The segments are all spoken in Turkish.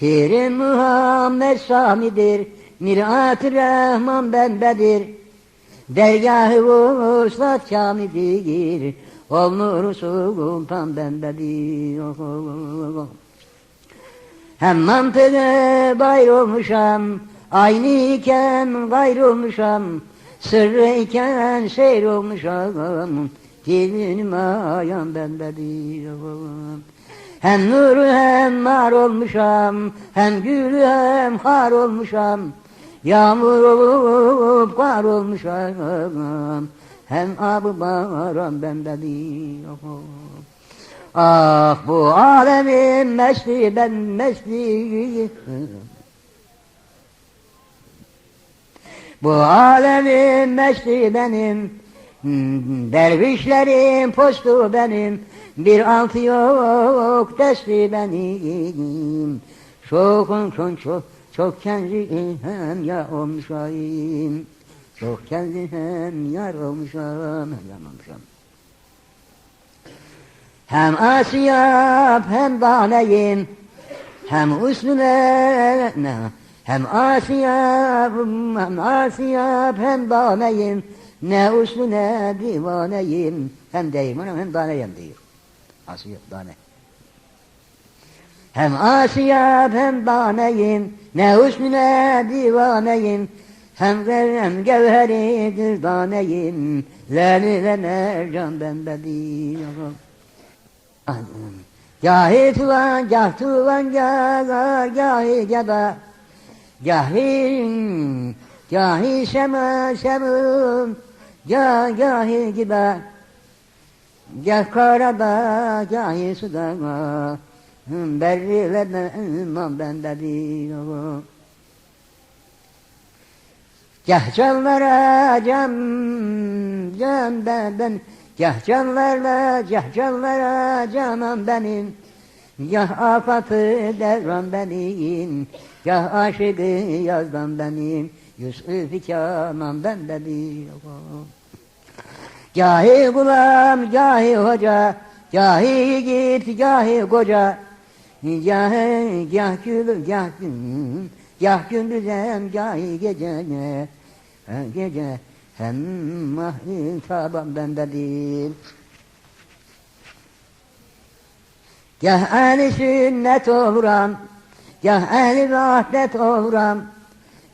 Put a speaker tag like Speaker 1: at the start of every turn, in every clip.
Speaker 1: Pirim Muhammed Sami'dir, Mirat-ı Rahman bendedir. Dergah-ı vuslat kamidir, Olur sultan bendedir. Oh, oh, oh, oh. Hem mantığı bayr olmuşam, aynı iken gayrı olmuşam, sırrı iken seyr olmuşam, dilim ayağım bendedir. Hem nuru hem mar olmuşam, hem gülü hem har olmuşam, yağmur olup kar olmuşam, hem abı baran bendedir. Ah bu alemin mesli ben mesli Bu alemin mesli benim Dervişlerin postu benim Bir altı yok desti benim. Çok çok çok çok kendi hem ya olmuşayım Çok kendi hem yar olmuşam Hem olmuşam hem asiyap hem daneyim Hem ne Hem asiyap hem asiyap hem daneyim Ne üstüne divaneyim Hem deyim hem daneyim diyor Asiyap dane Hem asiyap hem daneyim Ne üstüne divaneyim hem verem gevheri dürdaneyim Leli ve mercan bende diyor Gahi tuvan, gah tuvan, gah gahi gada Gahi, gahi şema şemun Gah gahi giba Gah karada, gahi suda Berri ve ben bende diyor Gah canlara cam, cam ben, ben Gah canlarla, gah canlara canan benim. Gah afatı devran benim. Gah aşıkı yazdan benim. Yusuf Kanan ben benim Gahi gulam, gahi hoca Gahi git, gahi koca. Gah, gah gül, gah gün Gah gündüzem, gahi gece. Gece hem mahvi taban bende değil. Gah ehli sünnet oluram, gah ehli vahdet oluram,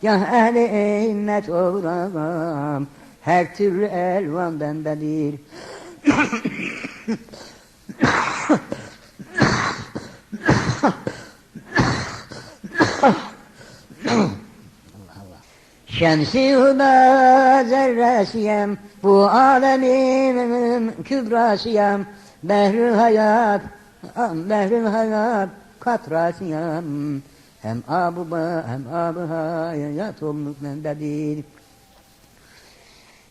Speaker 1: gah ehli immet oluram, her türlü elvan bendedir. Şemsi huda zerresiyem, bu alemin kübrasiyem, behrü hayat, behrü hayat katrasiyem. Hem abu hem abu hayat olmuş bendedir.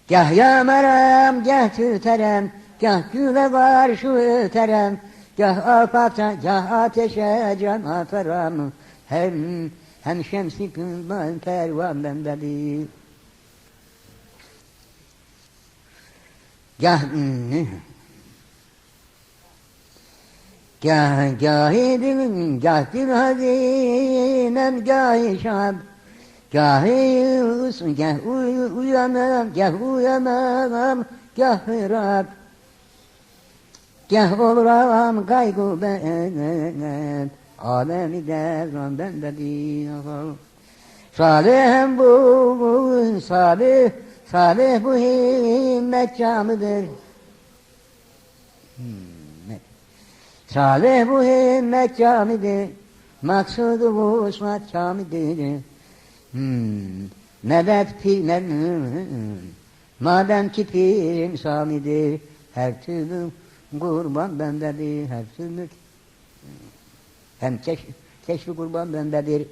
Speaker 1: Gah yamarım, gah tüterem, gah güve karşı öterem, gah afata, gah ateşe can atarım. Hem hem şemsi kızdan pervan bendedir. Gah Gah gahidin gah dil hazinem gah şab Gah usun gah uy uyanam gah uyanam gah rab Gah oluram kaygı ben alemi devran bende diyor. Salih bu, salih, salih bu himmet camıdır. Himmet. Salih bu himmet camidir. Maksudu bu usmat camidir. Hmm. Medet pi, ne, madem ki pirim samidir, her türlü kurban bendedir, her türlü hem keşf, keşfi kurban bendedir.